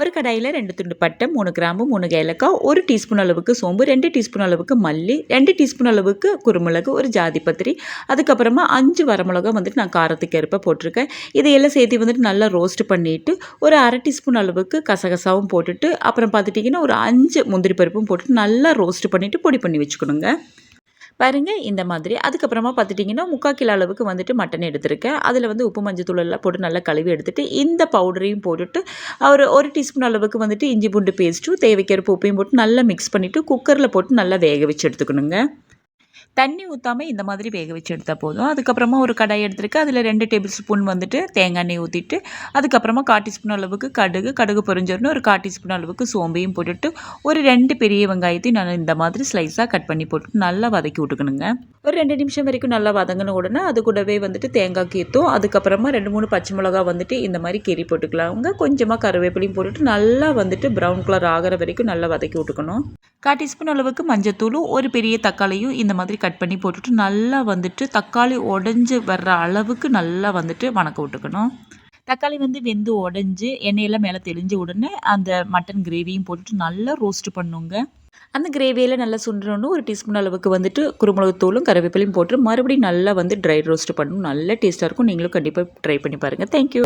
ஒரு கடாயில் ரெண்டு துண்டு பட்டை மூணு கிராம்பு மூணு ஏலக்காய் ஒரு டீஸ்பூன் அளவுக்கு சோம்பு ரெண்டு டீஸ்பூன் அளவுக்கு மல்லி ரெண்டு டீஸ்பூன் அளவுக்கு குருமிளகு ஒரு ஜாதி பத்திரி. அதுக்கப்புறமா அஞ்சு வரமிளகா வந்துட்டு நான் காரத்துக்கு ஏற்ப போட்டிருக்கேன். இதையெல்லாம் சேர்த்து வந்துட்டு நல்லா ரோஸ்ட் பண்ணிவிட்டு ஒரு அரை டீஸ்பூன் அளவுக்கு கசகசாவும் போட்டுட்டு அப்புறம் பார்த்துட்டிங்கன்னா ஒரு அஞ்சு முந்திரி பருப்பும் போட்டுட்டு நல்லா ரோஸ்ட் பண்ணிவிட்டு பொடி பண்ணி வச்சுக்கணுங்க. பாருங்கள் இந்த மாதிரி. அதுக்கப்புறமா பார்த்துட்டிங்கன்னா முக்கால் கிலோ அளவுக்கு வந்துட்டு மட்டன் எடுத்திருக்கேன். அதில் வந்து உப்பு மஞ்சள் எல்லாம் போட்டு நல்லா கழுவி எடுத்துகிட்டு இந்த பவுடரையும் போட்டுட்டு ஒரு ஒரு டீஸ்பூன் அளவுக்கு வந்துட்டு இஞ்சி பூண்டு பேஸ்ட்டும் தேவைக்கிறப்ப உப்பையும் போட்டு நல்லா மிக்ஸ் பண்ணிவிட்டு குக்கரில் போட்டு நல்லா வேக வச்சு எடுத்துக்கணுங்க. தண்ணி ஊற்றாமல் இந்த மாதிரி வேக வச்சு எடுத்தால் போதும். அதுக்கப்புறமா ஒரு கடாய் எடுத்துருக்கு. அதில் ரெண்டு டேபிள் ஸ்பூன் வந்துட்டு தேங்காய் எண்ணெய் ஊற்றிட்டு அதுக்கப்புறமா கால் டீஸ்பூன் அளவுக்கு கடுகு கடுகு பொரிஞ்சோடனே ஒரு கால் டீஸ்பூன் அளவுக்கு சோம்பையும் போட்டுட்டு ஒரு ரெண்டு பெரிய வெங்காயத்தையும் நான் இந்த மாதிரி ஸ்லைஸாக கட் பண்ணி போட்டு நல்லா வதக்கி விட்டுக்கணுங்க. ஒரு ரெண்டு நிமிஷம் வரைக்கும் நல்லா வதங்கின உடனே அது கூடவே வந்துட்டு தேங்காய் கீத்தும் அதுக்கப்புறமா ரெண்டு மூணு பச்சை மிளகா வந்துட்டு இந்த மாதிரி கீரி போட்டுக்கலாங்க. கொஞ்சமாக கருவேப்பிலையும் போட்டுட்டு நல்லா வந்துட்டு ப்ரௌன் கலர் ஆகிற வரைக்கும் நல்லா வதக்கி விட்டுக்கணும். கால் டீஸ்பூன் அளவுக்கு மஞ்சத்தூளும் ஒரு பெரிய தக்காளியும் இந்த மாதிரி கட் பண்ணி போட்டுட்டு நல்லா வந்துட்டு தக்காளி உடஞ்சி வர்ற அளவுக்கு நல்லா வந்துட்டு வணக்க விட்டுக்கணும். தக்காளி வந்து வெந்து உடஞ்சி எண்ணெயெல்லாம் மேலே தெளிஞ்ச உடனே அந்த மட்டன் கிரேவியும் போட்டுட்டு நல்லா ரோஸ்ட் பண்ணுங்க. அந்த கிரேவியில் நல்லா சுண்டணும் ஒரு டீஸ்பூன் அளவுக்கு வந்துட்டு குருமிளகு கருவேப்பிலையும் போட்டு மறுபடியும் நல்லா வந்து ட்ரை ரோஸ்ட் பண்ணணும். நல்ல டேஸ்ட்டாக இருக்கும். நீங்களும் கண்டிப்பாக ட்ரை பண்ணி பாருங்கள் தேங்க்யூ